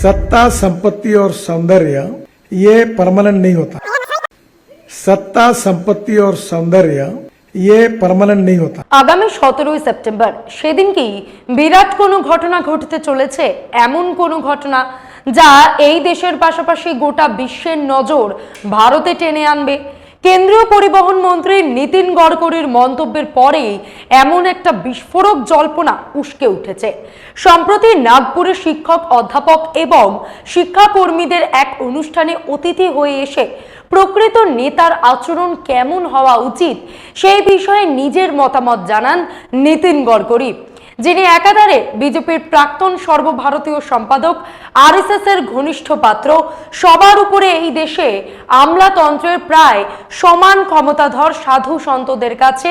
सत्ता संपत्ति और सौंदर्य ये परमानेंट नहीं होता सत्ता संपत्ति और सौंदर्य ये परमानेंट नहीं होता আগামী সতেরোই সেপ্টেম্বর সেদিনকেই বিরাট কোনো ঘটনা ঘটতে চলেছে এমন কোনো ঘটনা যা এই দেশের পাশাপাশি গোটা বিশ্বের নজর ভারতে টেনে আনবে কেন্দ্রীয় পরিবহন মন্ত্রী নীতিন গডকরির মন্তব্যের পরেই এমন একটা বিস্ফোরক জল্পনা উস্কে উঠেছে। সম্প্রতি নাগপুরে শিক্ষক অধ্যাপক এবং শিক্ষাকর্মীদের এক অনুষ্ঠানে অতিথি হয়ে এসে প্রকৃত নেতার আচরণ কেমন হওয়া উচিত সেই বিষয়ে নিজের মতামত জানান নীতিন গডকরি। যিনি একাধারে বিজেপির প্রাক্তন সর্বভারতীয় সম্পাদক আরএসএস এর ঘনিষ্ঠ পাত্র সবার উপরে এই দেশে আমলাতন্ত্রের প্রায় সমান ক্ষমতাধর সাধু সন্তদের কাছে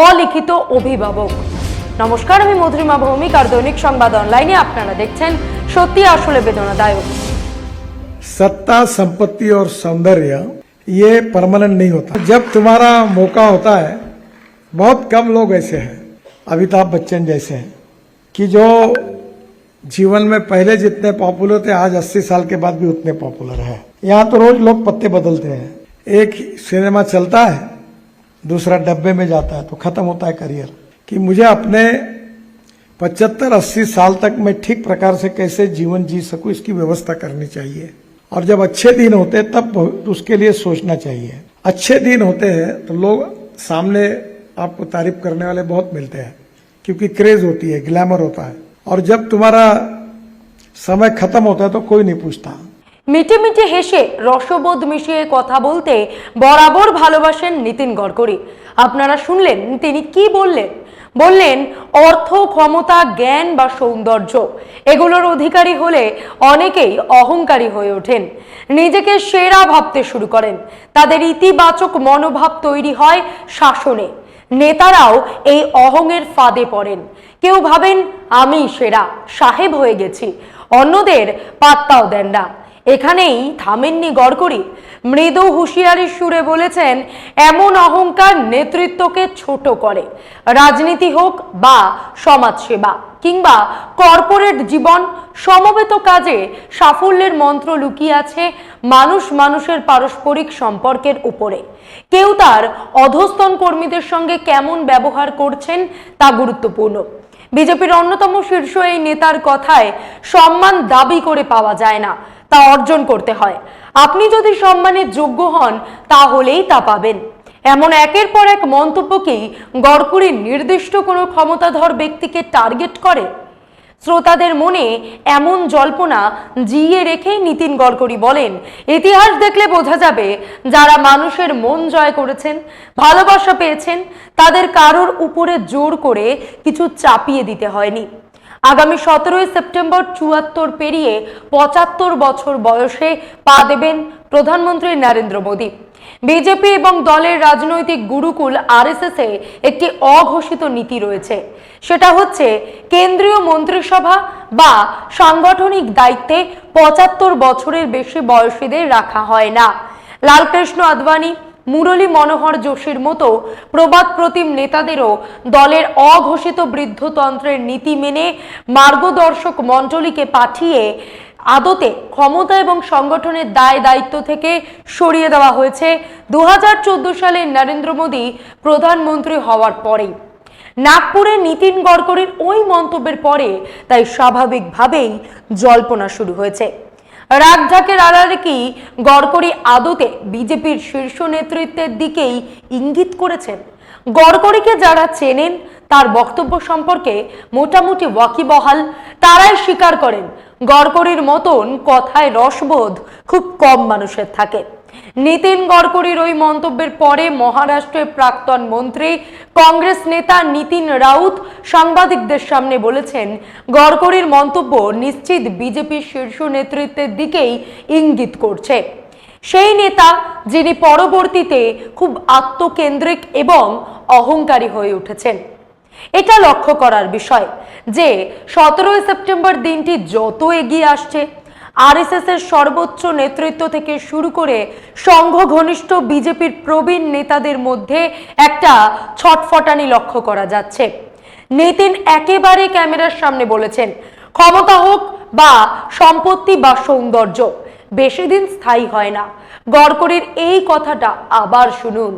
অলিখিত অভিভাবক নমস্কার আমি মধুরিমা ভৌমিক আর দৈনিক সংবাদ অনলাইনে আপনারা দেখছেন সত্যি আসলে বেদনাদায়ক सत्ता संपत्ति और सौंदर्य ये परमानेंट नहीं होता जब तुम्हारा मौका होता है बहुत कम लोग ऐसे हैं अमिताभ बच्चन जैसे हैं, कि जो जीवन में पहले जितने पॉपुलर थे, आज 80 साल के बाद भी उतने पॉपुलर है। यहाँ तो रोज लोग पत्ते बदलते हैं। एक सिनेमा चलता है, दूसरा डब्बे में जाता है तो खत्म होता है करियर कि मुझे अपने पचहत्तर, अस्सी साल तक मैं ठीक प्रकार से कैसे जीवन जी सकूँ, इसकी व्यवस्था करनी चाहिए। और जब अच्छे दिन होते हैं, तब उसके लिए सोचना चाहिए। अच्छे दिन होते हैं तो लोग सामने आपको तारीफ़ करने वाले बहुत मिलते हैं। क्योंकि क्रेज होती है ग्लैमर होता है और जब तुम्हारा समय खत्म होता है तो कोई नहीं पूछता মিটে মিটে হেসে রসবোধ মিশিয়ে কথা বলতে বরাবর ভালোবাসেন নীতিন গডকরি আপনারা শুনলেন তিনি কি বললেন বললেন অর্থ ক্ষমতা জ্ঞান বা সৌন্দর্য এগুলোর অধিকারী হলে অনেকেই অহংকারী হয়ে ওঠেন নিজেকে সেরা ভাবতে শুরু করেন তাদের ইতিবাচক মনোভাব তৈরি হয় শাসনে নেতারাও এই অহংয়ের ফাঁদে পড়েন। কেউ ভাবেন, আমি সেরা, সাহেব হয়ে গেছি। অন্যদের পাত্তাও দেন না। এখানেই থামেননি গড়করি মৃদু হুঁশিয়ারির সুরে বলেছেন, এমন অহংকার নেতৃত্বকে ছোট করে। রাজনীতি হোক বা সমাজসেবা কিংবা কর্পোরেট জীবন, সমবেত কাজে সাফল্যের মন্ত্র লুকিয়ে আছে মানুষ মানুষের পারস্পরিক সম্পর্কের উপরে। কেউ তার অধস্তন কর্মীদের সঙ্গে কেমন ব্যবহার করছেন তা গুরুত্বপূর্ণ। বিজেপির অন্যতম শীর্ষ এই নেতার কথায় সম্মান দাবি করে পাওয়া যায় না। তা অর্জন করতে হয়। আপনি যদি সম্মানের যোগ্য হন, তাহলেই তা পাবেন। এমন একের পর এক মন্তব্যকেই গড়কুড়ি নির্দিষ্ট কোনো ক্ষমতাধর ব্যক্তিকে টার্গেট করে? শ্রোতাদের মনে এমন জল্পনা জিয়ে রেখে নীতিন গড়করি বলেন, ইতিহাস দেখলে বোঝা যাবে যারা মানুষের মন জয় করেছেন, ভালোবাসা পেয়েছেন, তাদের কারোর উপরে জোর করে কিছু চাপিয়ে দিতে হয়নি। আগামী সতেরোই সেপ্টেম্বর চুয়াত্তর পেরিয়ে পঁচাত্তর বছর বয়সে পা দেবেন প্রধানমন্ত্রী নরেন্দ্র মোদী। বিজেপি এবং দলের রাজনৈতিক গুরুকুল আরএসএস এ একটি অঘোষিত নীতি রয়েছে। সেটা হচ্ছে কেন্দ্রীয় মন্ত্রিসভা বা সাংগঠনিক দায়িত্বে পঁচাত্তর বছরের বেশি বয়সীদের রাখা হয় না। লালকৃষ্ণ আদবানি মুরলী মনোহর যোশীর মতো প্রবাদ প্রতিম নেতাদেরও দলের অঘোষিত বৃদ্ধতন্ত্রের নীতি মেনে মার্গদর্শক মণ্ডলীকে পাঠিয়ে আদতে ক্ষমতা এবং সংগঠনের দায় দায়িত্ব থেকে সরিয়ে দেওয়া হয়েছে। দু হাজার চোদ্দ সালে নরেন্দ্র মোদী প্রধানমন্ত্রী হওয়ার পরেই। নাগপুরে নীতিন গডকরির ওই মন্তব্যের পরে তাই স্বাভাবিকভাবেই জল্পনা শুরু হয়েছে। রাগঢাকের আড়ালে কি গড়করি আদতে বিজেপির শীর্ষ নেতৃত্বের দিকেই ইঙ্গিত করেছেন। গড়করিকে যারা চেনেন, তার বক্তব্য সম্পর্কে মোটামুটি ওয়াকিবহাল, তারাই স্বীকার করেন। গড়করির মতন কথায় রসবোধ খুব কম মানুষের থাকে। নীতিন গডকরির ওই মন্তব্যের পরে মহারাষ্ট্রের প্রাক্তন মন্ত্রী কংগ্রেস নেতা নীতিন রাউত সাংবাদিকদের সামনে বলেছেন, গডকরির মন্তব্য নিশ্চিত বিজেপির শীর্ষ নেতৃত্বের দিকেই ইঙ্গিত করছে। সেই নেতা যিনি পরবর্তীতে খুব আত্মকেন্দ্রিক এবং অহংকারী হয়ে উঠেছেন। এটা লক্ষ্য করার বিষয় যে, সতেরোই সেপ্টেম্বর দিনটি যত এগিয়ে আসছে আরএসএস এর সর্বোচ্চ নেতৃত্ব থেকে শুরু করে সংঘ ঘনিষ্ঠ বিজেপির প্রবীণ নেতাদের মধ্যে একটা ছটফটানি লক্ষ্য করা যাচ্ছে। নিতিন একেবারে ক্যামেরার সামনে বলেছেন, ক্ষমতা হোক বা সম্পত্তি বা সৌন্দর্য বেশি দিন স্থায়ী হয় না। গড়করির এই কথাটা আবার শুনুন,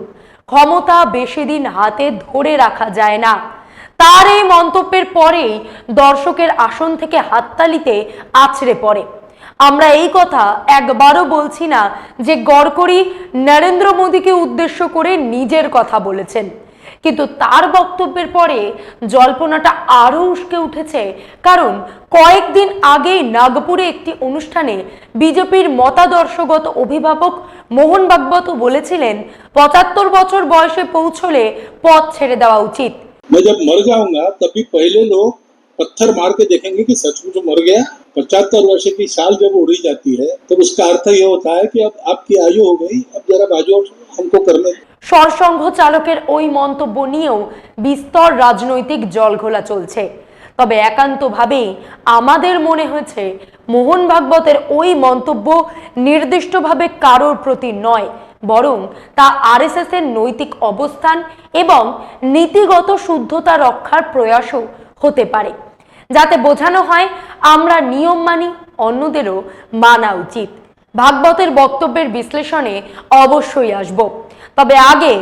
ক্ষমতা বেশি দিন হাতে ধরে রাখা যায় না। তার এই মন্তব্যের পরেই দর্শকের আসন থেকে হাততালিতে আছড়ে পড়ে। আমরা এই কথা একবারও বলছি না যে গড়করি নরেন্দ্র মোদীকে উদ্দেশ্য করে নিজের কথা বলেছেন কিন্তু তার বক্তব্যের পরে জল্পনাটা আরও উস্কে উঠেছে কারণ কয়েকদিন আগেই নাগপুরে একটি অনুষ্ঠানে বিজেপির মতাদর্শগত অভিভাবক মোহন ভাগবত বলেছিলেন পঁচাত্তর বছর বয়সে পৌঁছলে পথ ছেড়ে দেওয়া উচিত मैं जब मर जाऊंगा तभी पहले लोग पत्थर मार के देखेंगे कि सचमुच मर गया पचहत्तर वर्ष की साल जब उड़ी जाती है तो उसका अर्थ ये होता है कि अब आपकी आयु हो गई अब जरा बाजू हमको करने दो। সরসংঘ চালকের ওই মন্তব্য নিয়েও বিস্তর রাজনৈতিক জলঘোলা চলছে তবে একান্তভাবেই আমাদের মনে হয়েছে মোহন ভাগবতের ওই মন্তব্য নির্দিষ্টভাবে কারোর প্রতি নয় বরং তা আরএসএস এর নৈতিক অবস্থান এবং নীতিগত শুদ্ধতা রক্ষার প্রয়াসও হতে পারে যাতে বোঝানো হয়, আমরা নিয়ম মানি, অন্যদেরও মানা উচিত। ভাগবতের বক্তব্যের বিশ্লেষণে অবশ্যই আসব। তবে আগে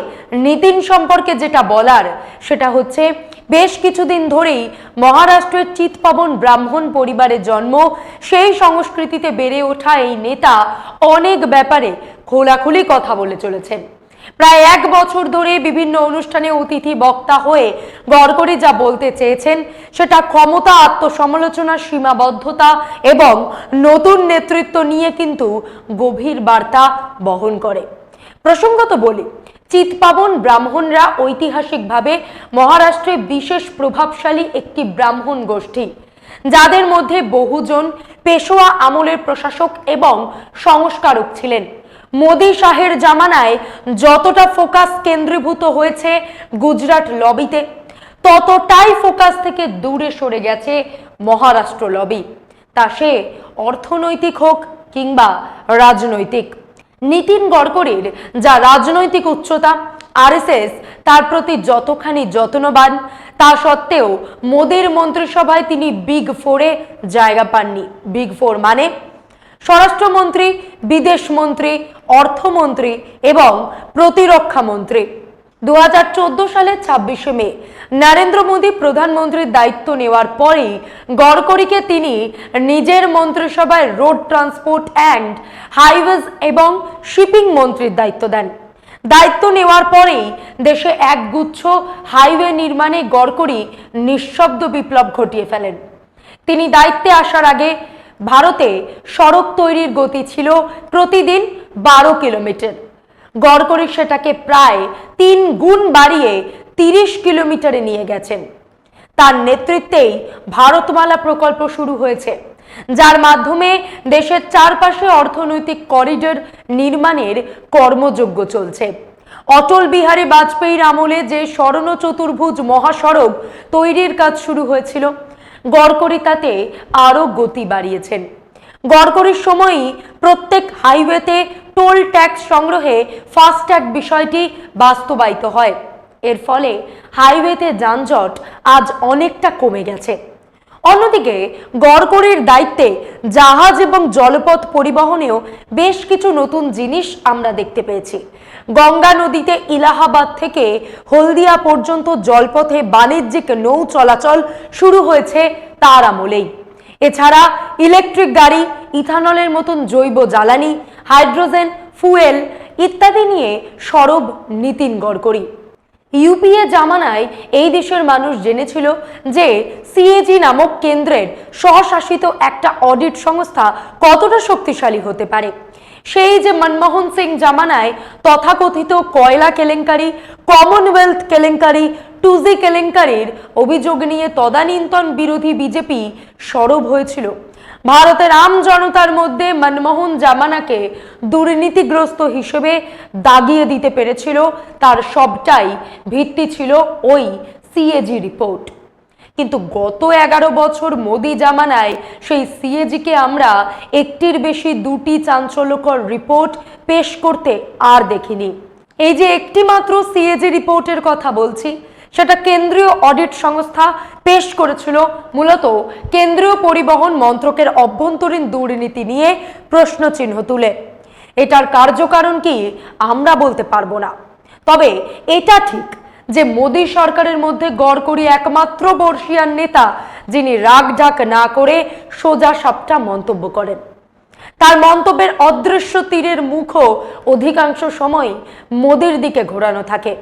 নীতিন সম্পর্কে যেটা বলার, সেটা হচ্ছে, বেশ কিছুদিন ধরেই মহারাষ্ট্রের চিৎপাবন ব্রাহ্মণ পরিবারে জন্ম, সেই সংস্কৃতিতে বেড়ে ওঠা এই নেতা অনেক ব্যাপারে খোলাখুলি কথা বলে চলেছেন। প্রায় এক বছর ধরে বিভিন্ন অনুষ্ঠানে অতিথি বক্তা হয়ে গড়করি যা বলতে চেয়েছেন, সেটা ক্ষমতা, আত্মসমালোচনা, সীমাবদ্ধতা এবং নতুন নেতৃত্ব নিয়ে কিন্তু গভীর বার্তা বহন করে। প্রসঙ্গত বলি চিৎপাবন ব্রাহ্মণরা ঐতিহাসিকভাবে মহারাষ্ট্রে বিশেষ প্রভাবশালী একটি ব্রাহ্মণ গোষ্ঠী, যাদের মধ্যে বহুজন পেশোয়া আমলের প্রশাসক এবং সংস্কারক ছিলেন। মোদী শাহের জামানায় যতটা ফোকাস কেন্দ্রীভূত হয়েছে গুজরাট লবিতে, ততটাই ফোকাস থেকে দূরে সরে গেছে মহারাষ্ট্র লবি। তা সে অর্থনৈতিক হোক কিংবা রাজনৈতিক। নীতিন গডকরির যা রাজনৈতিক উচ্চতা, আরএসএস তার প্রতি যতখানি যত্নবান, তা সত্ত্বেও মোদীর মন্ত্রিসভায় তিনি বিগ ফোরে জায়গা পাননি। বিগ ফোর মানে স্বরাষ্ট্রমন্ত্রী, বিদেশমন্ত্রী, অর্থমন্ত্রী এবং প্রতিরক্ষা মন্ত্রী দুহাজার চোদ্দ সালে ছাব্বিশে মে, নরেন্দ্র মোদী প্রধানমন্ত্রীর দায়িত্ব নেওয়ার পরেই গডকরিকে তিনি নিজের মন্ত্রিসভায় রোড ট্রান্সপোর্ট অ্যান্ড হাইওয়েজ এবং শিপিং মন্ত্রীর দায়িত্ব দেন। দায়িত্ব নেওয়ার পরেই দেশে একগুচ্ছ হাইওয়ে নির্মাণে গড়করি নিঃশব্দ বিপ্লব ঘটিয়ে ফেলেন। তিনি দায়িত্বে আসার আগে ভারতে সড়ক তৈরির গতি ছিল প্রতিদিন বারো কিলোমিটার। গড়করি সেটাকে প্রায় তিন গুণ বাড়িয়ে তিরিশ কিলোমিটারে নিয়ে গেছেন। তার নেতৃত্বেই ভারতমালা প্রকল্প শুরু হয়েছে, যার মাধ্যমে দেশের চারপাশে অর্থনৈতিক করিডোর নির্মাণের কর্মযজ্ঞ চলছে। অটল বিহারী বাজপেয়ীর আমলে যে স্বর্ণ চতুর্ভুজ মহাসড়ক তৈরির কাজ শুরু হয়েছিল গড়করি তাতে আরও গতি বাড়িয়েছেন। গড়করির সময়ই প্রত্যেক হাইওয়েতে টোল ট্যাক্স সংগ্রহে ফাস্ট্যাগ বিষয়টি বাস্তবায়িত হয়। এর ফলে হাইওয়েতে যানজট আজ অনেকটা কমে গেছে। অন্যদিকে গড়করির দায়িত্বে জাহাজ এবং জলপথ পরিবহনেও বেশ কিছু নতুন জিনিস আমরা দেখতে পেয়েছি। গঙ্গা নদীতে ইলাহাবাদ থেকে হলদিয়া পর্যন্ত জলপথে বাণিজ্যিক নৌ চলাচল শুরু হয়েছে তার আমলেই। এছাড়া ইলেকট্রিক গাড়ি, ইথানলের মতন জৈব জ্বালানি, হাইড্রোজেন, ফুয়েল ইত্যাদি নিয়ে সরব নীতিন গড়করি। ইউপিএ জামানায় এই দেশের মানুষ জেনেছিল যে সিএজি নামক কেন্দ্রের স্বশাসিত একটা অডিট সংস্থা কতটা শক্তিশালী হতে পারে। সেই যে মনমোহন সিং জামানায় তথাকথিত কয়লা কেলেঙ্কারি কমনওয়েলথ কেলেঙ্কারি টুজি কেলেঙ্কারির অভিযোগ নিয়ে তদানীন্তন বিরোধী বিজেপি সরব হয়েছিল। ভারতের আম জনতার মধ্যে মনমোহন জামানাকে দুর্নীতিগ্রস্ত হিসেবে দাগিয়ে দিতে পেরেছিল, তার সবটাই ভিত্তি ছিল ওই সিএজি রিপোর্ট কিন্তু গত এগারো বছর মোদি জামানায় সেই সিএজিকে আমরা একটির বেশি দুটি চাঞ্চল্যকর রিপোর্ট পেশ করতে আর দেখিনি। এই যে একটি মাত্র সিএজি রিপোর্টের কথা বলছি, সেটা কেন্দ্রীয় অডিট সংস্থা পেশ করেছিল। মূলত কেন্দ্রীয় পরিবহন মন্ত্রকের অভ্যন্তরীণ দুর্নীতি নিয়ে প্রশ্নচিহ্ন তুলে। এটার কার্যকারণ কি আমরা বলতে পারব না। তবে এটা ঠিক যে মোদী সরকারের মধ্যে গড়করি একমাত্র বর্ষিয়ান নেতা, যিনি রাগঢাক না করে সোজা সাপটা মন্তব্য করেন। তার মন্তব্যের অদৃশ্য তীরের মুখও অধিকাংশ সময় মোদির দিকে ঘোরানো থাকে।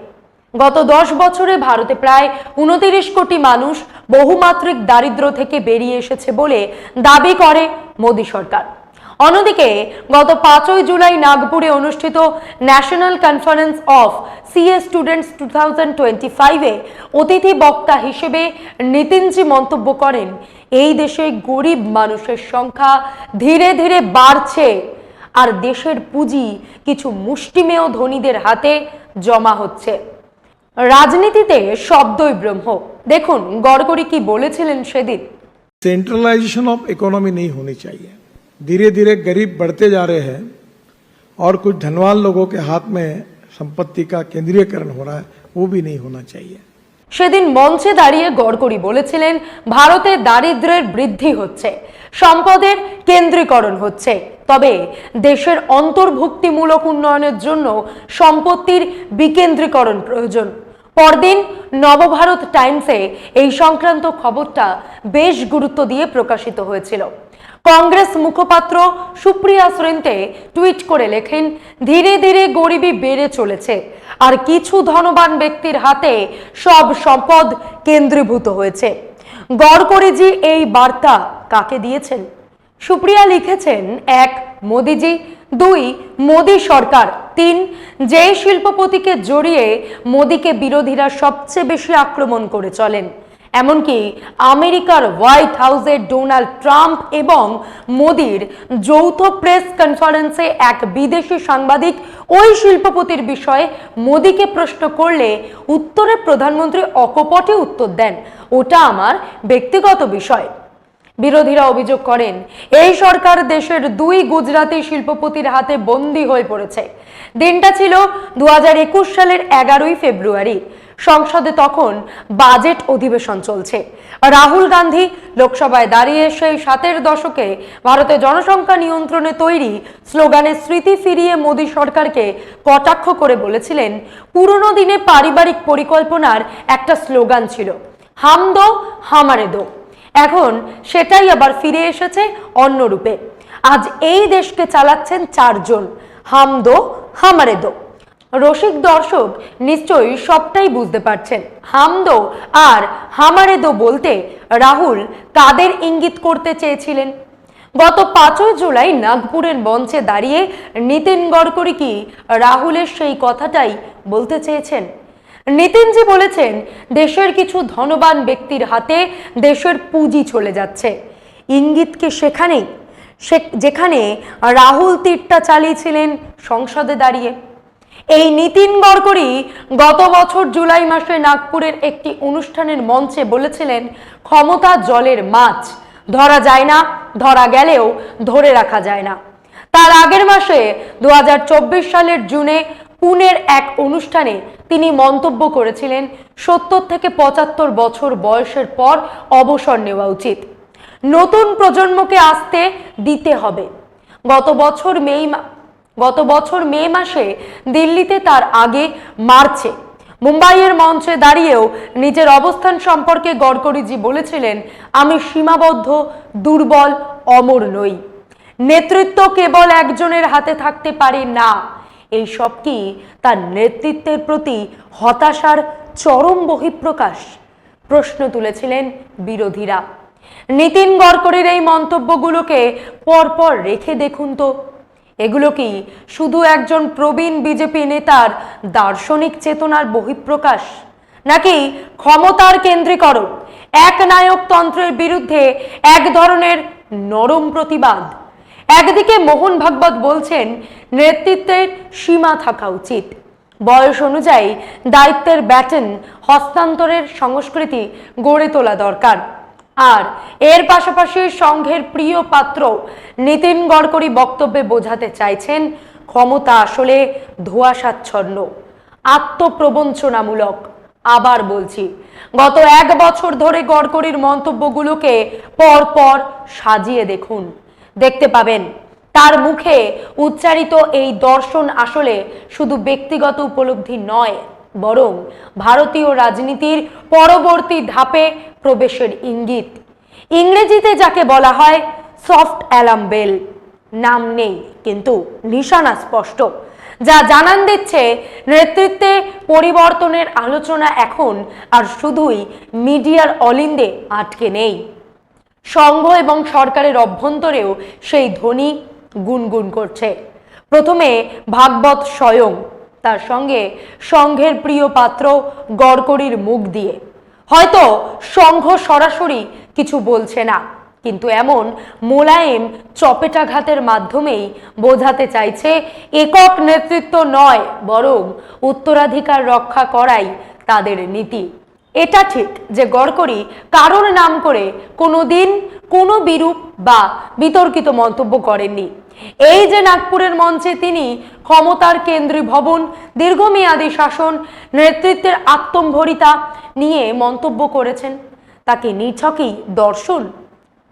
গত দশ বছরে ভারতে প্রায় উনতিরিশ কোটি মানুষ বহুমাত্রিক দারিদ্র্য থেকে বেরিয়ে এসেছে বলে দাবি করে মোদী সরকার। অন্যদিকে, গত পাঁচই জুলাই নাগপুরে অনুষ্ঠিত national conference of CA students two thousand twenty ফাইভে অতিথি বক্তা হিসেবে নিতিনজি মন্তব্য করেন, এই দেশে গরিব মানুষের সংখ্যা ধীরে ধীরে বাড়ছে আর দেশের পুঁজি কিছু মুষ্টিমেয় ধনীদের হাতে জমা হচ্ছে। রাজনীতিতে শব্দই ব্রহ্ম। দেখুন গড়করি কি বলেছিলেন সেদিন। সেন্ট্রালাইজেশন অফ ইকোনমি নেই, হনি চাইয়ে। धीरे धीरे गरीब बढ़ते जा रहे हैं और कुछ धनवान लोगों के हाथ में संपत्ति का केंद्रीयकरण हो रहा है वो भी नहीं होना चाहिए সেদিন মঞ্চে দাঁড়িয়ে গড়করি বলেছিলেন ভারতে দারিদ্র্যের বৃদ্ধি হচ্ছে সম্পদের কেন্দ্রীকরণ হচ্ছে তবে দেশের অন্তর্ভুক্তিমূলক উন্নয়নের জন্য সম্পত্তির বিকেন্দ্রীকরণ প্রয়োজন পরদিন নবভারত টাইমসে এই সংক্রান্ত খবরটা বেশ গুরুত্ব দিয়ে প্রকাশিত হয়েছিল কংগ্রেস মুখপাত্র সুপ্রিয়া শ্রেন্তে টুইট করে লেখেন, ধীরে ধীরে গরিবী বেড়ে চলেছে। আর কিছু ধনবান ব্যক্তির হাতে সব সম্পদ কেন্দ্রীভূত হয়েছে। গড়করিজি এই বার্তা কাকে দিয়েছেন? সুপ্রিয়া লিখেছেন, এক, মোদিজি। দুই, মোদি সরকার। তিন যে শিল্পপতিকে জড়িয়ে মোদিকে বিরোধীরা সবচেয়ে বেশি আক্রমণ করে চলেন। এমনকি আমেরিকার হোয়াইট হাউসের ডোনাল্ড ট্রাম্প এবং মোদির যৌথ প্রেস কনফারেন্সে এক বিদেশি সাংবাদিক ওই শিল্পপতির বিষয়ে মোদিকে প্রশ্ন করলে উত্তরে প্রধানমন্ত্রী অকপটে উত্তর দেন। ওটা আমার ব্যক্তিগত বিষয়। বিরোধীরা অভিযোগ করেন, এই সরকার দেশের দুই গুজরাটি শিল্পপতির হাতে বন্দী হয়ে পড়েছে। দিনটা ছিল দু হাজার একুশ সালের এগারোই ফেব্রুয়ারি। সংসদে তখন বাজেট অধিবেশন চলছে। রাহুল গান্ধী লোকসভায় দাঁড়িয়ে সেই সাতের দশকে ভারতের জনসংখ্যা নিয়ন্ত্রণে তৈরি স্লোগানের স্মৃতি ফিরিয়ে মোদী সরকারকে কটাক্ষ করে বলেছিলেন, পুরনো দিনে পারিবারিক পরিকল্পনার একটা স্লোগান ছিল, হাম দো, হামারে দো। এখন সেটাই আবার ফিরে এসেছে অন্য রূপে। আজ এই দেশকে চালাচ্ছেন চারজন হামদো হামারে দো। রসিক দর্শক নিশ্চয়ই সবটাই বুঝতে পারছেন। হামদো আর হামারে দো বলতে রাহুল কাদের ইঙ্গিত করতে চেয়েছিলেন? গত পাঁচই জুলাই নাগপুরের মঞ্চে দাঁড়িয়ে নিতিন গডকরি কি রাহুলের সেই কথাটাই বলতে চেয়েছেন? নিতিনজি বলেছেন, দেশের কিছু ধনবান ব্যক্তির হাতে দেশের পুঁজি চলে যাচ্ছে। ইঙ্গিত কি সেখানেই? সে যেখানে রাহুল তীরটা চালিয়েছিলেন সংসদে দাঁড়িয়ে। এই নীতিন গড়করি গত বছর জুলাই মাসে নাগপুরের একটি অনুষ্ঠানের মঞ্চে বলেছিলেন, ক্ষমতা জলের মাছ। ধরা যায় না, ধরা গেলেও ধরে রাখা যায় না। তার আগের মাসে দুহাজার চব্বিশ সালের জুনে পুনের এক অনুষ্ঠানে তিনি মন্তব্য করেছিলেন, সত্তর থেকে পঁচাত্তর বছর বয়সের পর অবসর নেওয়া উচিত। নতুন প্রজন্মকে আসতে দিতে হবে। গত বছর মে গত বছর মে মাসে দিল্লিতে তার আগে মার্চে মুম্বাইয়ের মঞ্চে দাঁড়িয়েও নিজের অবস্থান সম্পর্কে গডকরিজি বলেছিলেন, আমি সীমাবদ্ধ, দুর্বল, অমর নই। নেতৃত্ব কেবল একজনের হাতে থাকতে পারে না। এই সব কি তার নেতৃত্বের প্রতি হতাশার চরম বহিঃপ্রকাশ? প্রশ্ন তুলেছিলেন বিরোধীরা। নীতিন গডকরির এই মন্তব্যগুলোকে পরপর রেখে দেখুন তো। এগুলো কি শুধু একজন প্রবীণ বিজেপি নেতার দার্শনিক চেতনার বহিঃপ্রকাশ? নাকি ক্ষমতার কেন্দ্রীকরণ এক নায়কতন্ত্রের বিরুদ্ধে এক ধরনের নরম প্রতিবাদ? একদিকে মোহন ভাগবত বলছেন, নেতৃত্বের সীমা থাকা উচিত। বয়স অনুযায়ী দায়িত্বের ব্যাটন হস্তান্তরের সংস্কৃতি গড়ে তোলা দরকার। আর এর পাশাপাশি সংঘের প্রিয় পাত্র নীতিন গডকরি বক্তব্যে বোঝাতে চাইছেন, ক্ষমতা আসলে ধোঁয়াশাচ্ছন্ন, আত্মপ্রবঞ্চনামূলক। আবার বলছি, গত এক বছর ধরে গড়করির মন্তব্যগুলোকে পর পর সাজিয়ে দেখুন। দেখতে পাবেন, তার মুখে উচ্চারিত এই দর্শন আসলে শুধু ব্যক্তিগত উপলব্ধি নয় বরং ভারতীয় রাজনীতির পরবর্তী ধাপে প্রবেশের ইঙ্গিত। ইংরেজিতে যাকে বলা হয় সফট অ্যালার্ম বেল। নাম নেই, কিন্তু নিশানা স্পষ্ট। যা জানান দিচ্ছে নেতৃত্বে পরিবর্তনের আলোচনা এখন আর শুধুই মিডিয়ার অলিন্দে আটকে নেই। সংঘ এবং সরকারের অভ্যন্তরেও সেই ধ্বনি গুনগুন করছে। প্রথমে ভাগবত স্বয়ং তার সঙ্গে সংঘের প্রিয় পাত্র গড়করির মুখ দিয়ে। হয়তো সংঘ সরাসরি কিছু বলছে না, কিন্তু এমন মোলায়েম চপেটাঘাতের মাধ্যমেই বোঝাতে চাইছে, একক নেতৃত্ব নয়, বরং উত্তরাধিকার রক্ষা করাই তাদের নীতি। এটা ঠিক যে গড়করি কারোর নাম করে কোনো দিন কোনো বিরূপ বা বিতর্কিত মন্তব্য করেননি। এই যে নাগপুরের মঞ্চে তিনি ক্ষমতার কেন্দ্রীয় ভবন, দীর্ঘমেয়াদী শাসন, নেতৃত্বের আত্মম্ভরিতা নিয়ে মন্তব্য করেছেন। তাকে নিছকই দর্শন।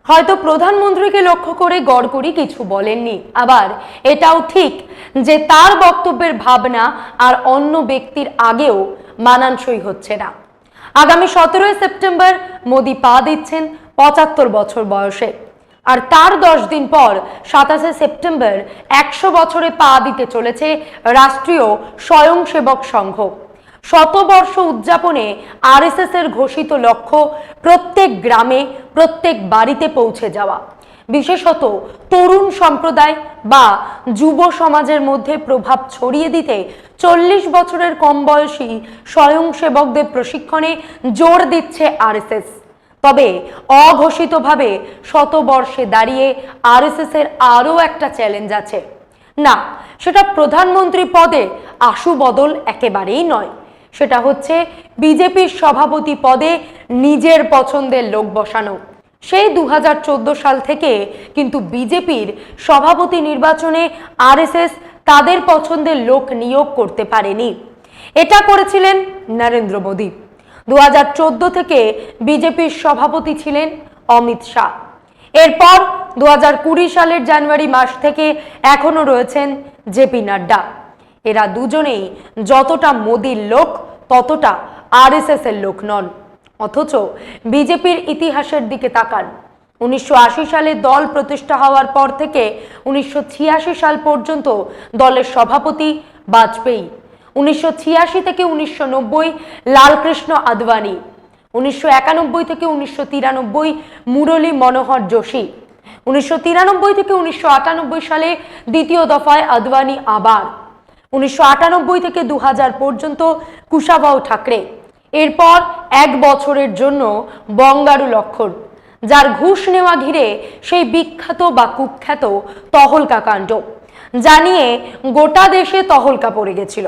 হয়তো প্রধানমন্ত্রীকে লক্ষ্য করে গড়করি কিছু বলেননি। আবার এটাও ঠিক যে তার বক্তব্যের ভাবনা আর অন্য ব্যক্তির আগেও মানানসই হচ্ছে না। আগামী সতেরোই সেপ্টেম্বর মোদি পা দিচ্ছেন পঁচাত্তর বছর বয়সে। আর তার দশ দিন পর সাতাশে সেপ্টেম্বর একশো বছরে পা দিতে চলেছে রাষ্ট্রীয় স্বয়ংসেবক সংঘ। শতবর্ষ উদযাপনে আরএসএস এর ঘোষিত লক্ষ্য প্রত্যেক গ্রামে, প্রত্যেক বাড়িতে পৌঁছে যাওয়া। বিশেষত তরুণ সম্প্রদায় বা যুব সমাজের মধ্যে প্রভাব ছড়িয়ে দিতে চল্লিশ বছরের কম বয়সী স্বয়ংসেবকদের প্রশিক্ষণে জোর দিচ্ছে আরএসএস। তবে অঘোষিতভাবে শতবর্ষে দাঁড়িয়ে আরএসএস এর আরও একটা চ্যালেঞ্জ আছে। না, সেটা প্রধানমন্ত্রী পদে আশু বদল একেবারেই নয়। সেটা হচ্ছে বিজেপির সভাপতি পদে নিজের পছন্দের লোক বসানো। সেই দু হাজার চোদ্দ সাল থেকে কিন্তু বিজেপির সভাপতি নির্বাচনে আরএসএস তাদের পছন্দের লোক নিয়োগ করতে পারেনি। এটা করেছিলেন নরেন্দ্র মোদী। দু হাজার চোদ্দ থেকে বিজেপির সভাপতি ছিলেন অমিত শাহ। এরপর দু হাজার কুড়ি সালের জানুয়ারি মাস থেকে এখনও রয়েছেন জেপি নাড্ডা। এরা দুজনেই যতটা মোদির লোক, ততটা আরএসএস এর লোক নন। অথচ বিজেপির ইতিহাসের দিকে তাকান। উনিশশো আশি সালে দল প্রতিষ্ঠা হওয়ার পর থেকে উনিশশো ছিয়াশি সাল পর্যন্ত দলের সভাপতি বাজপেয়ী। উনিশশো ছিয়াশি থেকে উনিশশো নব্বই লালকৃষ্ণ আদবানি, উনিশশো একানব্বই থেকে উনিশশো তিরানব্বই মুরলী মনোহর যোশী, উনিশশো তিরানব্বই থেকে উনিশশো আটানব্বই সালে দ্বিতীয় দফায় আদবানি আবার, উনিশশো আটানব্বই থেকে দু হাজার পর্যন্ত কুশাবাউ ঠাকরে। এরপর এক বছরের জন্য বঙ্গারু লক্ষণ, যার ঘুষ নেওয়া ঘিরে সেই বিখ্যাত বা কুখ্যাত তহলকা কাণ্ড জানিয়ে গোটা দেশে তহলকা পড়ে গেছিল।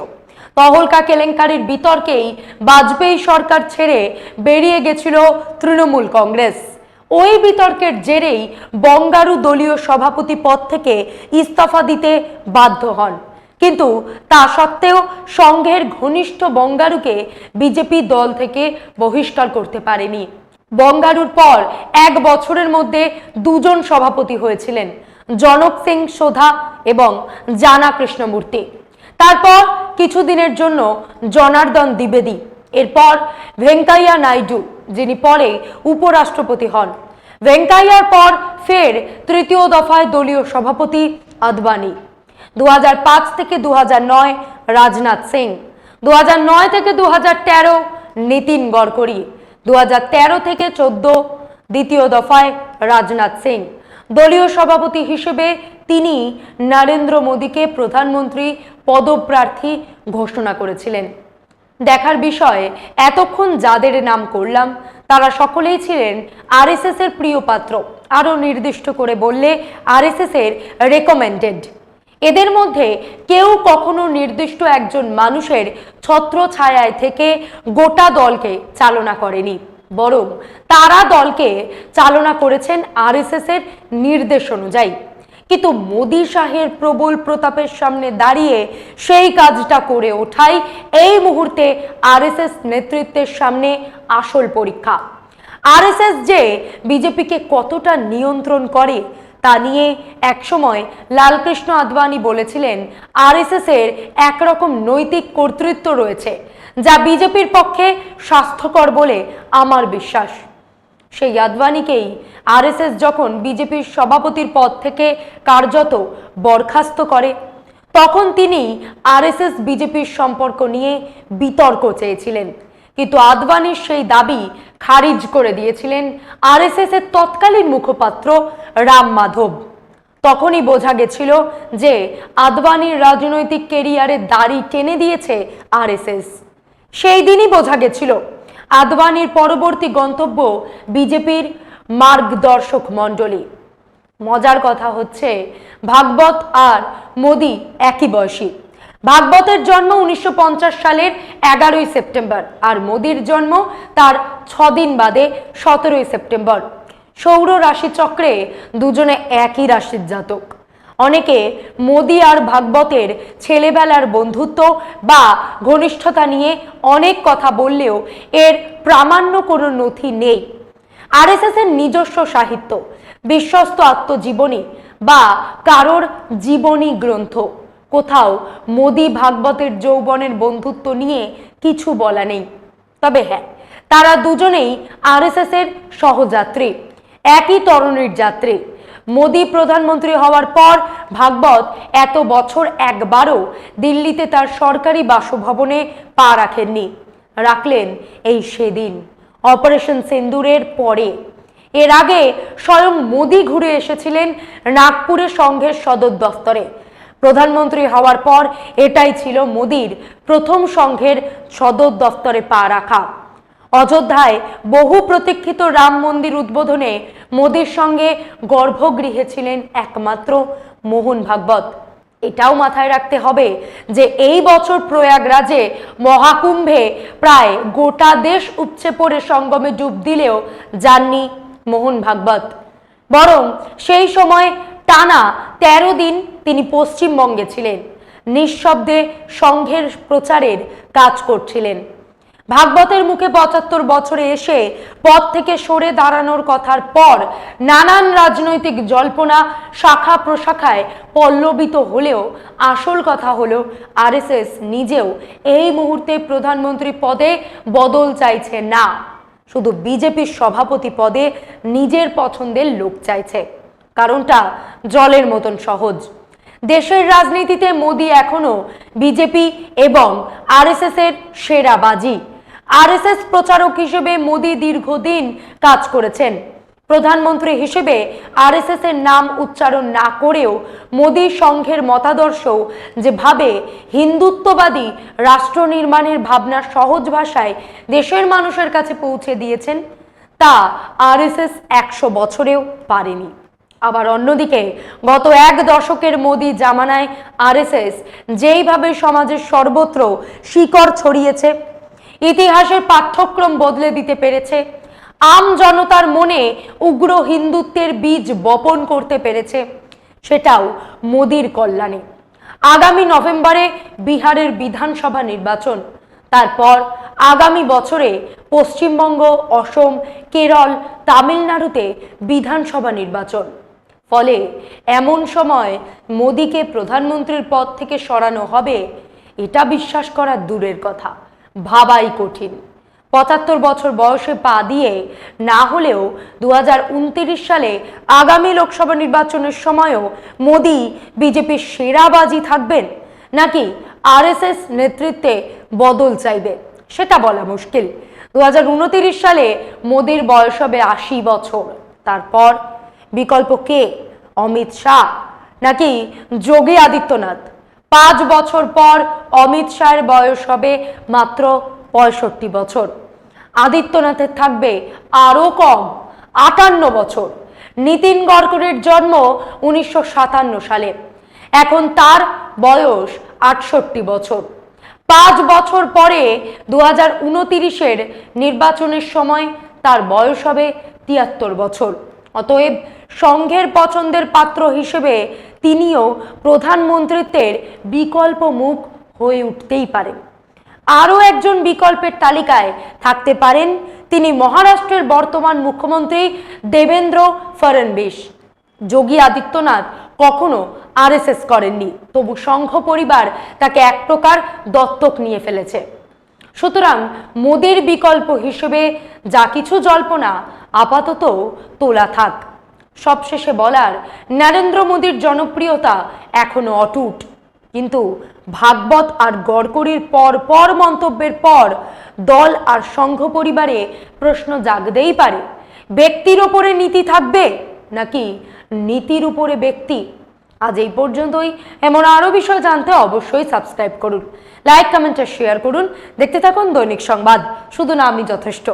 তহলকা কেলেঙ্কারির বিতর্কেই বাজপেয়ী সরকার ছেড়ে বেরিয়ে গেছিল তৃণমূল কংগ্রেস। ওই বিতর্কের জেরেই বঙ্গারু দলীয় সভাপতি পদ থেকে ইস্তফা দিতে বাধ্য হন। কিন্তু তা সত্ত্বেও সংঘের ঘনিষ্ঠ বঙ্গারুকে বিজেপি দল থেকে বহিষ্কার করতে পারেনি। বঙ্গারুর পর এক বছরের মধ্যে দুজন সভাপতি হয়েছিলেন, জনক সিং সোধা এবং জানা কৃষ্ণমূর্তি। তারপর কিছুদিনের জন্য জনার্দন দ্বিবেদী, এরপর ভেঙ্কাইয়া নাইডু, যিনি পরে উপরাষ্ট্রপতি হন। ভেঙ্কাইয়ার পর ফের তৃতীয় দফায় দলীয় সভাপতি আদবানি। দু হাজার পাঁচ থেকে দু হাজার নয় রাজনাথ সিং। দু হাজার নয় থেকে দু নীতিন গডকরি দু হাজার তেরো থেকে চোদ্দ দ্বিতীয় দফায় রাজনাথ সিং। দলীয় সভাপতি হিসেবে তিনি নরেন্দ্র মোদীকে প্রধানমন্ত্রী পদপ্রার্থী ঘোষণা করেছিলেন। দেখার বিষয়ে, এতক্ষণ যাদের নাম করলাম, তারা সকলেই ছিলেন আরএসএস এর প্রিয় পাত্র। আরও নির্দিষ্ট করে বললে আরএসএস এর রেকমেন্ডেড এদের মধ্যে কেউ কখনো নির্দিষ্ট একজন মানুষের ছত্র ছায়ায় থেকে গোটা দলকে চালনা করেনি, বরং তারা দলকে চালনা করেছেন আরএসএস এর নির্দেশ অনুযায়ী। কিন্তু মোদি শাহের প্রবল প্রতাপের সামনে দাঁড়িয়ে সেই কাজটা করে ওঠাই এই মুহূর্তে আরএসএস নেতৃত্বের সামনে আসল পরীক্ষা। আরএসএস যে বিজেপিকে কতটা নিয়ন্ত্রণ করে তা নিয়ে একসময় লালকৃষ্ণ আদবানি বলেছিলেন, আরএসএস এর একরকম নৈতিক কর্তৃত্ব রয়েছে, যা বিজেপির পক্ষে স্বাস্থ্যকর বলে আমার বিশ্বাস। সেই আদবানিকেই আরএসএস যখন বিজেপির সভাপতির পদ থেকে কার্যত বরখাস্ত করে, তখন তিনি আরএসএস বিজেপির সম্পর্ক নিয়ে বিতর্ক চেয়েছিলেন। কিন্তু আদবানির সেই দাবি খারিজ করে দিয়েছিলেন আরএসএস এর তৎকালীন মুখপাত্র রাম মাধব। তখনই বোঝা গেছিল যে আদবানির রাজনৈতিক কেরিয়ারে দাড়ি টেনে দিয়েছে আরএসএস। সেই দিনই বোঝা গেছিল আদবানির পরবর্তী গন্তব্য বিজেপির মার্গদর্শক মণ্ডলী। মজার কথা হচ্ছে, ভাগবত আর মোদি একই বয়সী। ভাগবতের জন্ম উনিশশো পঞ্চাশ সালের এগারোই সেপ্টেম্বর আর মোদির জন্ম তার ছদিন বাদে সতেরোই সেপ্টেম্বর। সৌর রাশি চক্রে দুজনে একই রাশির জাতক। অনেকে মোদি আর ভাগবতের ছেলেবেলার বন্ধুত্ব বা ঘনিষ্ঠতা নিয়ে অনেক কথা বললেও এর প্রামাণ্য কোনো নথি নেই। আরএসএস এর নিজস্ব সাহিত্য, বিশ্বস্ত আত্মজীবনী বা কারোর জীবনী গ্রন্থ। কোথাও মোদি ভাগবতের যৌবনের বন্ধুত্ব নিয়ে কিছু বলা নেই। তবে হ্যাঁ তারা দুজনেই আরএসএস এর সহযাত্রী, একই তরুণীর যাত্রী। মোদি প্রধানমন্ত্রী হওয়ার পর ভাগবত এত বছর একবারও দিল্লিতে তার সরকারি বাসভবনে পা রাখেননি। রাখলেন এই সেদিন। অপারেশন সিন্দুরের পরে। এর আগে স্বয়ং মোদি ঘুরে এসেছিলেন নাগপুরের সংঘের সদর দফতরে। প্রধানমন্ত্রী হওয়ার পর এটাই ছিল মোদির প্রথম সংঘের সদর দফতরে পা রাখা। অযোধ্যায় বহু প্রতীক্ষিত রাম মন্দির উদ্বোধনে মোদির সঙ্গে গর্ভগৃহে ছিলেন একমাত্র মোহন ভাগবত। এটাও মাথায় রাখতে হবে যে এই বছর প্রয়াগরাজে মহাকুম্ভে প্রায় গোটা দেশ উপচে পড়ে সঙ্গমে ডুব দিলেও যাননি মোহন ভাগবত। বরং সেই সময় টানা তেরো দিন তিনি পশ্চিমবঙ্গে ছিলেন। নিঃশব্দে সংঘের প্রচারের কাজ করছিলেন। ভাগবতের মুখে পঁচাত্তর বছরে এসে পদ থেকে সরে দাঁড়ানোর কথার পর নানান রাজনৈতিক জল্পনা শাখা প্রশাখায় পল্লবিত হলেও আসল কথা হলো আরএসএস নিজেও এই মুহূর্তে প্রধানমন্ত্রী পদে বদল চাইছে না। শুধু বিজেপির সভাপতি পদে নিজের পছন্দের লোক চাইছে। কারণটা জলের মতন সহজ। দেশের রাজনীতিতে মোদি এখনও বিজেপি এবং আরএসএস এর সেরা বাজি আরএসএস প্রচারক হিসেবে মোদি দীর্ঘদিন কাজ করেছেন। প্রধানমন্ত্রী হিসেবে আরএসএস এর নাম উচ্চারণ না করেও মোদি সংঘের মতাদর্শ যেভাবে হিন্দুত্ববাদী রাষ্ট্র নির্মাণের ভাবনা সহজ ভাষায় দেশের মানুষের কাছে পৌঁছে দিয়েছেন, তা আরএসএস একশো বছরেও পারেনি। আবার অন্যদিকে গত এক দশকের মোদি জামানায় আরএসএস যেইভাবে সমাজের সর্বত্র শিকড় ছড়িয়েছে ইতিহাসের পাঠ্যক্রম বদলে দিতে পেরেছে। আম জনতার মনে উগ্র হিন্দুত্বের বীজ বপন করতে পেরেছে। সেটাও মোদির কল্যাণে। আগামী নভেম্বরে বিহারের বিধানসভা নির্বাচন। তারপর আগামী বছরে পশ্চিমবঙ্গ, অসম, কেরল, তামিলনাড়ুতে বিধানসভা নির্বাচন। ফলে এমন সময় মোদিকে প্রধানমন্ত্রীর পদ থেকে সরানো হবে, এটা বিশ্বাস করা দূরের কথা। ভাবাই কঠিন। পঁচাত্তর বছর বয়সে পা দিয়ে না হলেও দুহাজার উনত্রিশ সালে আগামী লোকসভা নির্বাচনের সময়ও মোদি বিজেপির সেরা বাজি থাকবেন নাকি আরএসএস নেতৃত্বে বদল চাইবে, সেটা বলা মুশকিল। দু সালে মোদির বয়স হবে আশি বছর। তারপর বিকল্প কে? অমিত শাহ নাকি যোগী আদিত্যনাথ? পাঁচ বছর পর অমিত শাহের বয়স হবে মাত্র পঁয়ষট্টি বছর। আদিত্যনাথের থাকবে আরও কম, আটান্ন বছর। নীতিন গডকরির জন্ম উনিশশো সাতান্ন সালে। এখন তার বয়স আটষট্টি বছর। পাঁচ বছর পরে দু হাজার নির্বাচনের সময় তার বয়স হবে তিয়াত্তর বছর। অতএব সংঘের পছন্দের পাত্র হিসেবে তিনিও প্রধানমন্ত্রিত্বের বিকল্প মুখ হয়ে উঠতেই পারেন আরও একজন বিকল্পের তালিকায় থাকতে পারেন তিনি মহারাষ্ট্রের বর্তমান মুখ্যমন্ত্রী দেবেন্দ্র ফড়নবিশ। যোগী আদিত্যনাথ কখনো আরএসএস করেননি, তবু সংঘ পরিবার তাকে এক প্রকার দত্তক নিয়ে ফেলেছে। সুতরাং মোদির বিকল্প হিসেবে যা কিছু জল্পনা আপাতত তোলা থাক। সবশেষে বলার, নরেন্দ্র মোদীর জনপ্রিয়তা এখনও অটুট। কিন্তু ভাগবত আর গড়করির পর পর মন্তব্যের পর দল আর সংঘ পরিবারে প্রশ্ন জাগতেই পারে। ব্যক্তির ওপরে নীতি থাকবে নাকি নীতির উপরে ব্যক্তি? আজ এই পর্যন্তই। এমন আরও বিষয় জানতে অবশ্যই সাবস্ক্রাইব করুন। লাইক, কমেন্ট আর শেয়ার করুন। দেখতে থাকুন দৈনিক সংবাদ। শুধু না, আমি যথেষ্ট।